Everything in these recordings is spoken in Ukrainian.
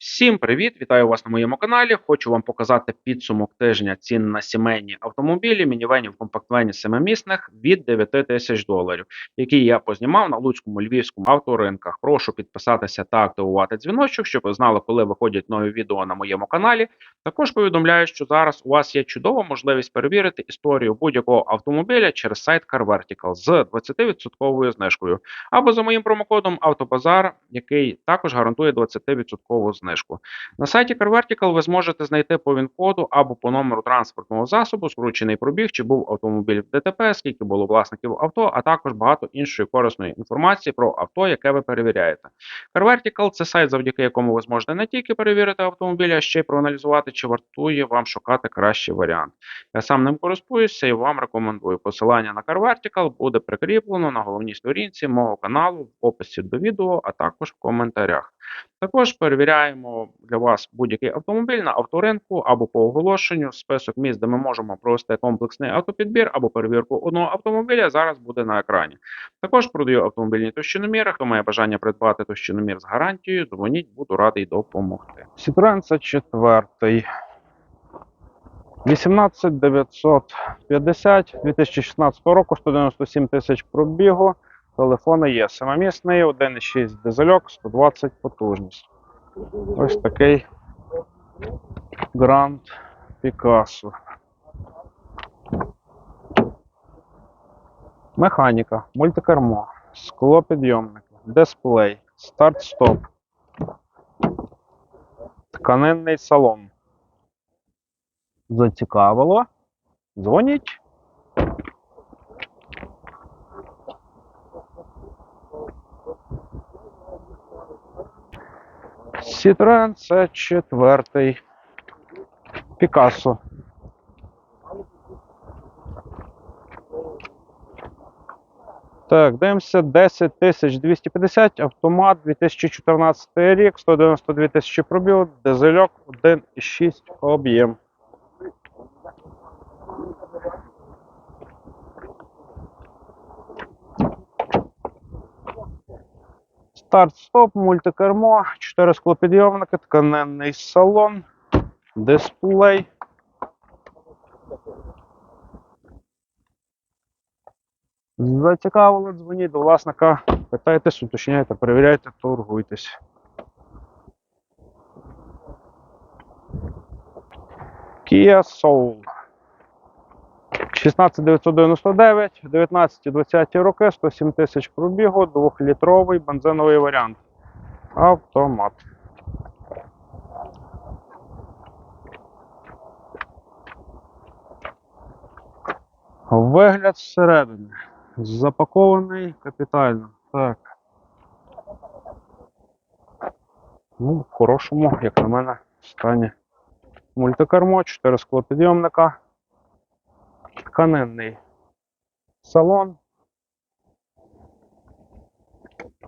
Всім привіт! Вітаю вас на моєму каналі. Хочу вам показати підсумок тижня цін на сімейні автомобілі, мінівенів комплектуванні семимісних від 9 тисяч доларів, які я познімав на Луцькому львівському авторинках. Прошу підписатися та активувати дзвіночок, щоб ви знали, коли виходять нові відео на моєму каналі. Також повідомляю, що зараз у вас є чудова можливість перевірити історію будь-якого автомобіля через сайт CarVertical з 20% знижкою або за моїм промокодом Автобазар, який також гарантує 20% знижку. На сайті CarVertical ви зможете знайти по ВІН-коду або по номеру транспортного засобу, скручений пробіг, чи був автомобіль в ДТП, скільки було власників авто, а також багато іншої корисної інформації про авто, яке ви перевіряєте. CarVertical – це сайт, завдяки якому ви зможете не тільки перевірити автомобіль, а ще й проаналізувати, чи вартує вам шукати кращий варіант. Я сам ним користуюся і вам рекомендую. Посилання на CarVertical буде прикріплено на головній сторінці мого каналу в описі до відео, а також в коментарях. Також перевіряємо для вас будь-який автомобіль на авторинку або по оголошенню. Список місць, де ми можемо провести комплексний автопідбір або перевірку одного автомобіля, зараз буде на екрані. Також продаю автомобільні товщиноміри. Хто має бажання придбати товщиномір з гарантією, дзвоніть, буду радий допомогти. Citroen це четвертий. 18950 2016 року, 197 тисяч пробігу. Телефони є. Семимісний, 1,6 дизельок, 120 потужність. Ось такий Grand Picasso. Механіка, мультикермо, склопідйомник, дисплей, старт-стоп, тканинний салон. Зацікавило? Дзвоніть. Citroen це четвертий. Пікассо. Так, дивимося 10 250, автомат 2014 рік, 192 тисячі пробіл, дизельок 1,6 об'єм. Старт-стоп, мультикермо, 4 склопідйомники, тканинний салон, дисплей. Зацікавили, дзвоніть до власника, питайтесь, уточняйте, перевіряйте, торгуйтесь. Kia Soul. 16999, 19-20 роки, 107 тисяч пробігу, 2-літровий бензиновий варіант. Автомат. Вигляд зсередини. Запакований капітально. Так. Ну, в хорошому, як на мене, стані. Мультикермо, 4 склопідйомника тканинний салон.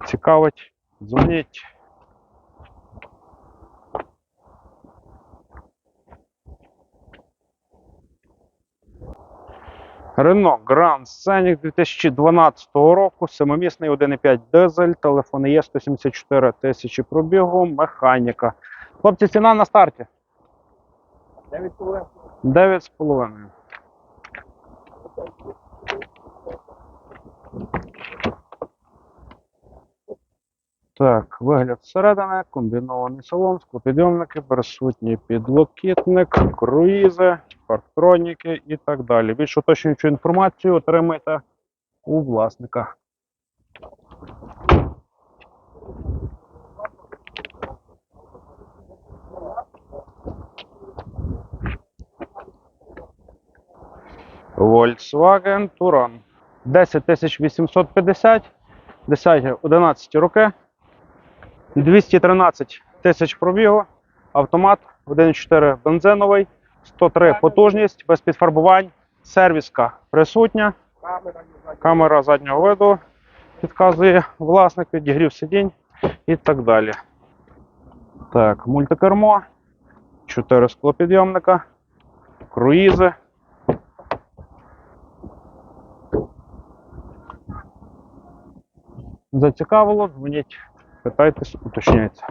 Цікавить, дзвоніть. Renault Grand Scenic 2012 року, семимісний 1,5 дизель, телефон є 174 тисячі пробігу, механіка. Хлопці, ціна на старті. 9,5. 9,5. Так, вигляд зсередини, комбінований салон, склопідйомники, присутній підлокітник, круїзи, парктроніки і так далі. Більш уточнюючу інформацію отримайте у власника. Volkswagen Touran. 10 850, 10, 11 роки, 213 тисяч пробігу, автомат 1.4 бензиновий, 103 потужність, без підфарбувань, сервіска присутня, камера заднього виду підказує власник, підігрів сидінь і так далі. Так, мультикермо, 4 склопідйомника, круїзи. Зацікавило, дзвоніть, питайтесь, уточняйте.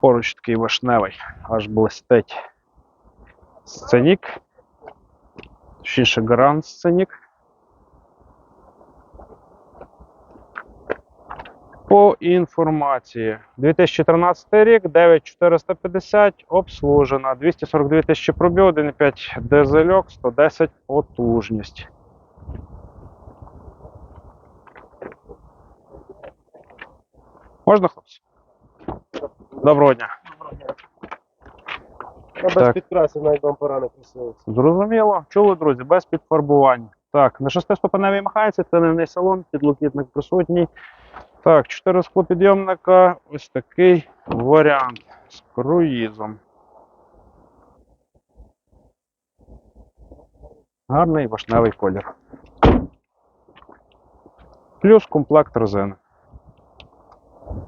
Поруч такий вишневий, аж блистить сценік, точніше гранд сценік. По інформації. 2013 рік, 9450 обслужена, 242 тисячі пробіг, 1,5 дизельок, 110 потужність. Можна, хлопці? Доброго дня. Я без Так. підкрасів навіть бампера не красивиться. Зрозуміло. Чули, друзі, без підфарбування. Так, на шестиступеневій механіці, тканинний салон, підлокітник присутній. Так, чотири склопідйомника. Ось такий варіант з круїзом. Гарний вишневий колір. Плюс комплект резини.